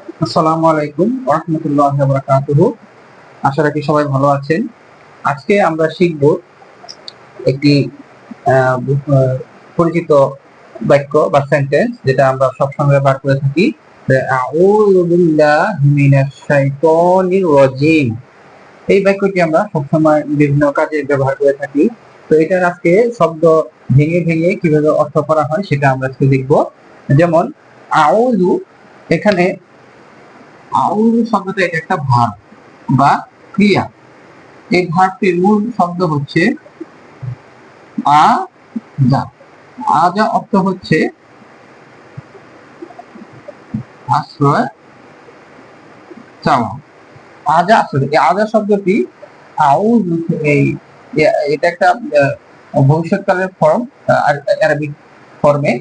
আসসালামু আলাইকুম আশা রাখি সবাই ভালো আছেন। আজকে আমরা শিখব একটি পরিচিত বাক্য বা সেন্টেন্স যেটা আমরা ব্যবহার করে থাকি। এই বাক্যটি আমরা সবসময় বিভিন্ন কাজে ব্যবহার করে থাকি। তো এটার আজকে শব্দ ভেঙে ভেঙে কীভাবে অর্থ করা হয় সেটা আমরা আজকে দেখব। যেমন, আউযু এখানে আউযু শব্দটা এটা একটা ভার্ব বা ক্রিয়া। এই মূল শব্দ হচ্ছে আ যা। আজা অর্থ হচ্ছে আশ্রয়, চাওয়া। আজা এই আজা শব্দটি আউযু এই এটা একটা ভবিষ্যৎকালের ফর্ম আরবিক ফর্মে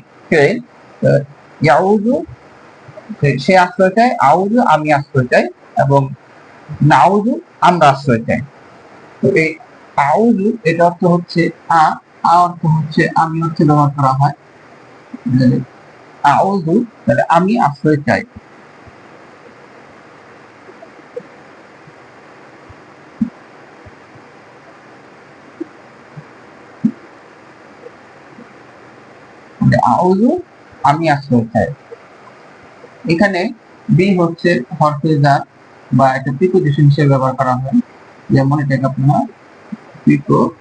ইয়াউযু সে আশ্রয় চায়, আউযু আমি আশ্রয় চাই এবং নাউযু আমরা আশ্রয় চাই। তো এই আউযু, এটা অর্থ হচ্ছে আ আ অর্থ হচ্ছে আমি অর্থে ব্যবহার করা হয়। যে আউযু, তাহলে আমি আশ্রয় চাই। যে আউযু আমি আশ্রয় চাই। এখানে বি হচ্ছে হরফেজার বা একটা প্রিপোজিশন হিসেবে ব্যবহার করা হয়। যেমন এটাকে আপনার প্রিপোজিশন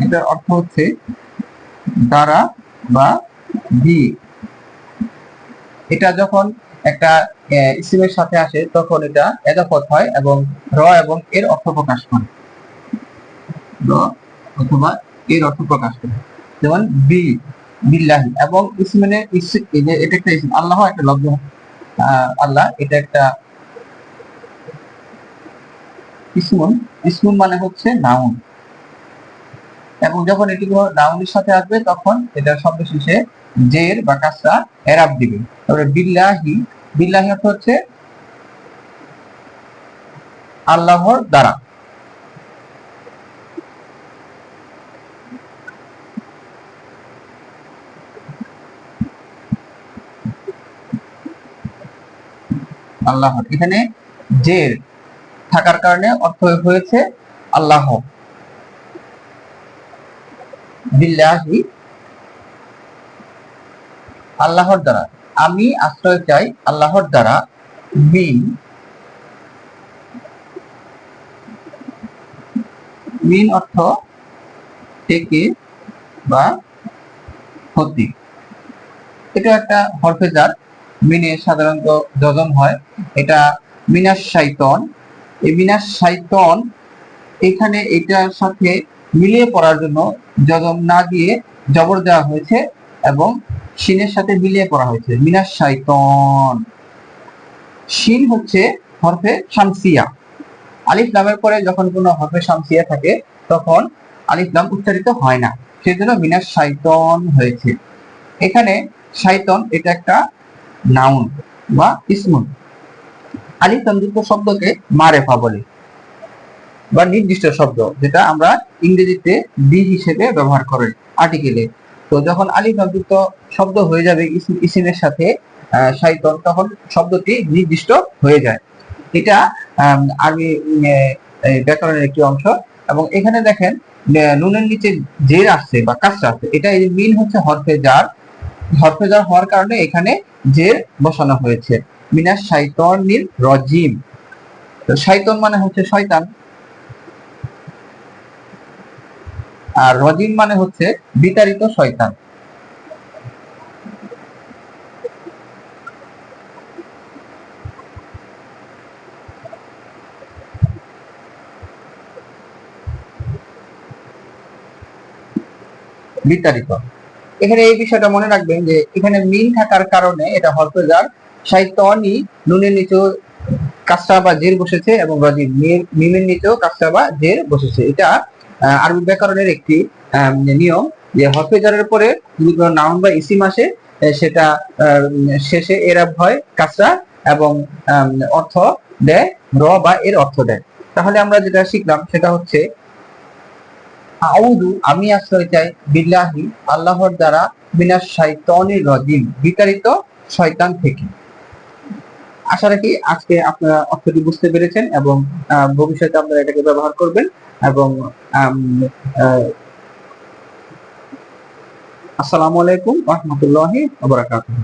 এটার অর্থ হচ্ছে দ্বারা বা দিয়ে। এটা যখন একটা ইসিমের সাথে আসে, তখন এটা এদাফত হয় এবং র এবং এর অর্থ প্রকাশ করে। র অথবা এর অর্থ প্রকাশ করে। যেমন বি বিল্লাহি। এবং ইসমিনে এটা একটা ইসম। আল্লাহ একটা লব্ধ। আল্লাহ এটা একটা ইসমুন। ইসমুন মানে হচ্ছে নাউন। এবং যখন এটি নাউনের সাথে আসবে, তখন এটা শব্দ শেষে জের বা কাসরা, এরাব দিবে। তারপরে বিল্লাহি। বিল্লাহি অর্থ হচ্ছে আল্লাহর দ্বারা। আল্লাহর। এখানে জের থাকার কারণে অর্থ হয়েছে আল্লাহ। বিল্লাহি আল্লাহর দ্বারা। আমি আশ্রয় চাই আল্লাহর দ্বারা। মিন মিন অর্থ থেকে বা হতে এটা একটা হরফেজার মিনে সাধারণত যজম হয়। এটা মিনাস শাইতন এই মিনাস শাইতন এখানে এটার সাথে মিলিয়ে পড়ার জন্য যজম না দিয়ে জবর দেওয়া হয়েছে এবং শিনের সাথে মিলিয়ে পড়া হয়েছে। মিনাস শাইতন শিন হচ্ছে হরফে শামসিয়া। আলিফ লামের পরে যখন কোনো হরফে শামসিয়া থাকে, তখন আলিফ লাম উচ্চারিত হয় না। সেজন্য মিনাস সাইতন হয়েছে। এখানে সাইতন এটা একটা নাউন বা ইসমুন আলিফ লামযুক্ত শব্দকে মারেফা বলে। বা নির্দিষ্ট শব্দ যেটা আমরা ইংরেজিতে বি হিসেবে ব্যবহার করি আর্টিকেলে তো যখন আলিফ লামযুক্ত শব্দ হয়ে যাবে ইস- ইসিমের সাথে আহ, শাইতন তখন শব্দটি নির্দিষ্ট হয়ে যায়। এটা আম, ব্যাকরণের একটি অংশ। এবং এখানে দেখেন নুনের নিচে জের আসছে বা কাজটা আসছে। এটা মিন হচ্ছে হরফে জার হরফে জার হওয়ার কারণে এখানে জের বসানো হয়েছে। মিনাস শাইতনির রজিম। শাইতন মানে হচ্ছে শয়তান। আর রজিম মানে হচ্ছে বিতাড়িত শয়তান। বিতাড়িত। এখানে এই বিষয়টা মনে রাখবেন যে এখানে মিন থাকার কারণে এটা হরফেজার সাহিত্যনি নুনের নিচেও কাসরা বা জের বসেছে এবং মির- মিমের নিচেও কাসরা বা জের বসেছে। এটা আরবি ব্যাকরণের একটি নিয়ম যে হরফেজারের পরে যদি কোনো নাউন বা ইসিম আসে সেটা শেষে এরাব হয় কাসরা এবং অর্থ দেয়, র বা এর অর্থ দেয়। তাহলে আমরা যেটা শিখলাম সেটা হচ্ছে আউযু, আমি আশ্রয় চাই বিল্লাহি, আল্লাহর দ্বারা মিনাশ শাইতানির রাজিম, বিতাড়িত শয়তান থেকে। আশা রাখি আজকে আপনারা অর্থটি বুঝতে পেরেছেন এবং ভবিষ্যতে আপনারা এটাকে ব্যবহার করবেন এবং আসসালামু আলাইকুম রহমতুল্লাহি ওয়া বারাকাতুহু।